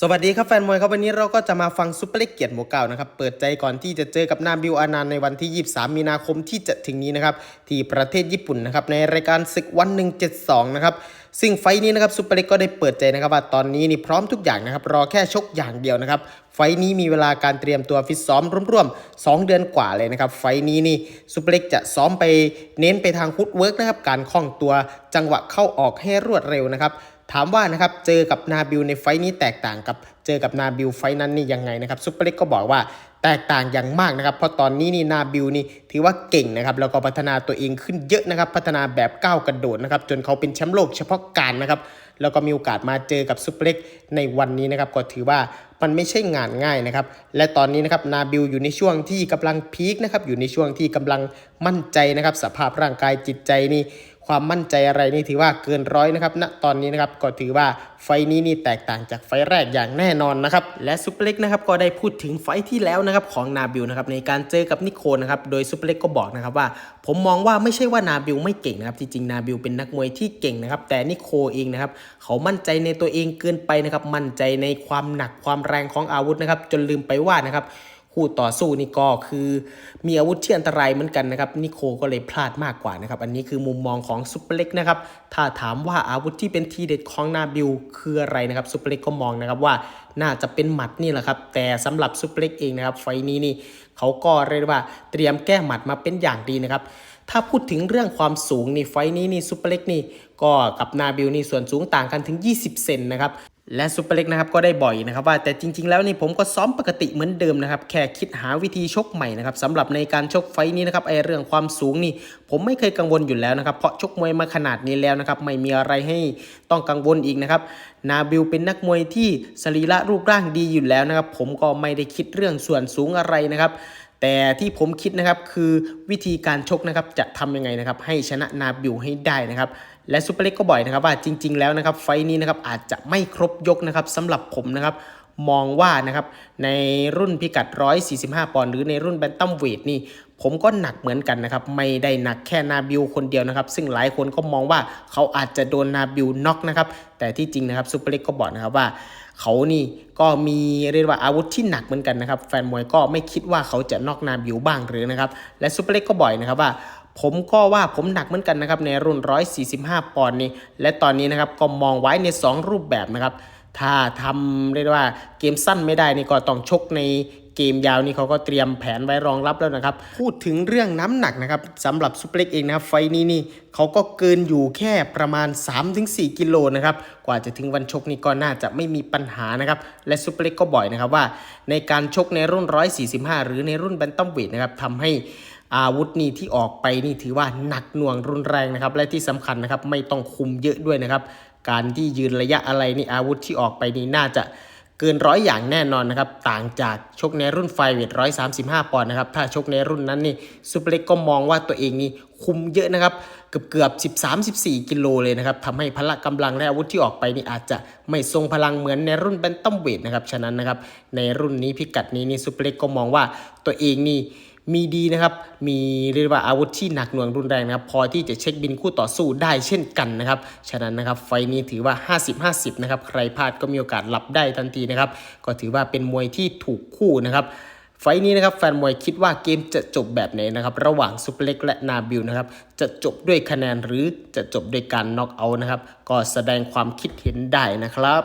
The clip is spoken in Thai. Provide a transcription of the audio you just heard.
สวัสดีครับแฟนมวยครับวันนี้เราก็จะมาฟังซุปเปอร์เล็กเกียรติหมูเก่านะครับเปิดใจก่อนที่จะเจอกับนาบิวอานันในวันที่ 23 มีนาคมที่จะถึงนี้นะครับที่ประเทศญี่ปุ่นนะครับในรายการศึกวัน 172 นะครับซึ่งไฟนี้นะครับซุปเปอร์เล็กก็ได้เปิดใจนะครับว่าตอนนี้นี่พร้อมทุกอย่างนะครับรอแค่ชกอย่างเดียวนะครับไฟนี้มีเวลาการเตรียมตัวฟิตซ้อมร่วมๆ 2 เดือนกว่าเลยนะครับไฟนี้นี่ซุปเปอร์เล็กจะซ้อมไปเน้นไปทางฟุตเวิร์กนะครับการคล่องตัวจังหวะเข้าออกให้รวดเร็วนะครับ ถามว่านะครับเจอกับนาบิลในไฟนี้แตกต่างกับเจอกับนาบิลไฟนั้นนี่ยังไงนะครับซุปเปอร์เล็กก็บอกว่าแตกต่างอย่างมากนะครับเพราะตอนนี้นี่นาบิลนี่ถือว่าเก่งนะครับแล้วก็พัฒนาตัวเองขึ้นเยอะนะครับ พัฒนาแบบก้าวกระโดดนะครับจนเขาเป็นแชมป์โลกเฉพาะการนะครับแล้วก็มีโอกาสมาเจอกับซุปเปอร์เล็กในวันนี้นะครับก็ถือว่ามันไม่ใช่งานง่ายนะครับ และตอนนี้นะครับนาบิลอยู่ในช่วงที่กำลังพีคนะครับอยู่ในช่วงที่กำลังมั่นใจนะครับสภาพร่างกายจิตใจนี่ ความมั่นใจอะไรนี่ถือว่าเกินร้อยนะครับณตอนนี้นะครับก็ถือว่าไฟนี้นี่แตกต่างจากไฟแรกอย่างแน่นอนนะครับและซุปเปอร์เล็กนะครับก็ได้พูดถึงไฟที่แล้วนะครับของนาบิลนะครับในการเจอกับนิโคนะครับโดยซุปเปอร์เล็กก็บอกนะครับว่า ผมมองว่าไม่ใช่ว่านาบิลไม่เก่งนะครับจริงๆนาบิลเป็นนักมวยที่เก่งนะครับแต่นิโคเองนะครับเขามั่นใจในตัวเองเกินไปนะครับมั่นใจในความหนักความแรงของอาวุธนะครับจนลืมไปว่านะครับ คู่ต่อสู้นี่ก็คือมีอาวุธที่อันตรายเหมือนกันนะครับนิโคก็เลยพลาดมากกว่านะครับอันนี้คือมุมมองของซุปเปอร์เล็กนะครับถ้าถามว่าอาวุธที่เป็นทีเด็ดของนาบิลคืออะไรนะครับซุปเปอร์เล็กก็มองนะครับว่าน่าจะเป็นหมัดนี่แหละครับแต่สำหรับซุปเปอร์เล็กเองนะครับไฟนี้นี่เขาก็เรียกว่าเตรียมแก้หมัดมาเป็นอย่างดีนะครับถ้าพูดถึงเรื่องความสูงนี่ไฟนี้นี่ซุปเปอร์เล็กนี่ก็กับนาบิลนี่ส่วนสูงต่างกันถึง 20 เซนนะครับ และซุปเปอร์เล็กนะครับก็ได้บ่อยนะครับว่าแต่จริง ๆ แล้วนี่ผมก็ซ้อมปกติเหมือนเดิมนะครับแค่คิดหาวิธีชกใหม่นะครับสำหรับในการชกไฟนี้นะครับไอเรื่องความสูงนี่ ผมไม่เคยกังวลอยู่แล้วนะครับเพราะชกมวยมาขนาดนี้แล้วนะครับไม่มีอะไรให้ต้องกังวลอีกนะครับนาบิลเป็นนักมวยที่สรีระรูปร่างดีอยู่แล้วนะครับผมก็ไม่ได้คิดเรื่องส่วนสูงอะไรนะครับ แต่ที่ผมคิดนะครับคือวิธีการชกนะครับจะทำยังไงนะครับให้ชนะนาบิลให้ได้นะครับและซูเปอร์เล็กก็บ่อยนะครับว่าจริง ๆ แล้วนะครับไฟล์นี้นะครับอาจจะไม่ครบยกนะครับสำหรับผมนะครับมองว่านะครับในรุ่นพิกัด 145 ปอนด์หรือในรุ่นแบนตัมเวทนี่ผมก็หนักเหมือนกันนะครับ ไม่ได้หนักแค่นาบิลคนเดียวนะครับ ซึ่งหลายคนก็มองว่าเขาอาจจะโดนนาบิลน็อกนะครับ แต่ที่จริงนะครับซูเปอร์เล็กก็บอกนะครับว่า เขานี่ก็มีเรียกว่าอาวุธที่หนักเหมือนกันนะครับ แฟนมวยก็ไม่คิดว่าเขาจะนอกนาบิวบ้างหรือนะครับ และซูเปอร์เล็กก็บ่อยนะครับว่าผมก็ว่าผมหนักเหมือนกันนะครับในรุ่น 145 ปอนด์นี้ และตอนนี้นะครับก็มองไว้ใน 2 รูปแบบนะครับ ถ้าทำเรียกว่าเกมสั้นไม่ได้นี่ก็ต้องชกในเกมยาวนี่เขาก็เตรียมแผนไว้รองรับแล้วนะครับ พูดถึงเรื่องน้ำหนักนะครับสำหรับซุปเปอร์เล็กเองนะครับไฟนี้นี่เขาก็เกินอยู่แค่ประมาณ 3-4 กิโลนะครับกว่าจะถึงวันชกนี่ก็น่าจะไม่มีปัญหานะครับและซุปเปอร์เล็กก็บ่อยนะครับว่า ในการชกในรุ่น 145 หรือในรุ่นแบนตัมเวทนะครับทำให้ อาวุธนี่ที่ออกไปนี่ถือว่าหนักหน่วงรุนแรงนะครับ และที่สำคัญนะครับไม่ต้องคุมเยอะด้วยนะครับ การที่ยืนระยะอะไรนี่อาวุธที่ออกไปนี่น่าจะเกินร้อยอย่างแน่นอนนะครับ ต่างจากชกในรุ่นไฟเวทร้อยสามสิบห้าปอนด์นะครับ ถ้าชกในรุ่นนั้นนี่ซูเปอร์เล็กก็มองว่าตัวเองนี่คุมเยอะนะครับ เกือบเกือบสิบสามสิบสี่กิโลเลยนะครับทำให้พละกำลังและอาวุธที่ออกไปนี่อาจจะไม่ทรงพลังเหมือนในรุ่นแบนตัมเวทนะครับ ฉะนั้นนะครับในรุ่นนี้พิกัดนี้นี่ซูเปอร์เล็กก็มองว่าตัวเองนี่ มีดีนะครับ มีเรียกว่าอาวุธที่หนักหน่วงรุนแรงนะครับ พอที่จะเช็คบินคู่ต่อสู้ได้เช่นกันนะครับ ฉะนั้นนะครับไฟนี้ถือว่า 50-50 นะครับ ใครพลาดก็มีโอกาสหลับได้ทันทีนะครับ ก็ถือว่าเป็นมวยที่ถูกคู่นะครับไฟนี้นะครับแฟนมวยคิดว่าเกมจะจบแบบไหนนะครับ ระหว่างซุปเปอร์เล็กและนาบิลนะครับ จะจบด้วยคะแนนหรือจะจบด้วยการน็อกเอาท์นะครับ ก็แสดงความคิดเห็นได้นะครับ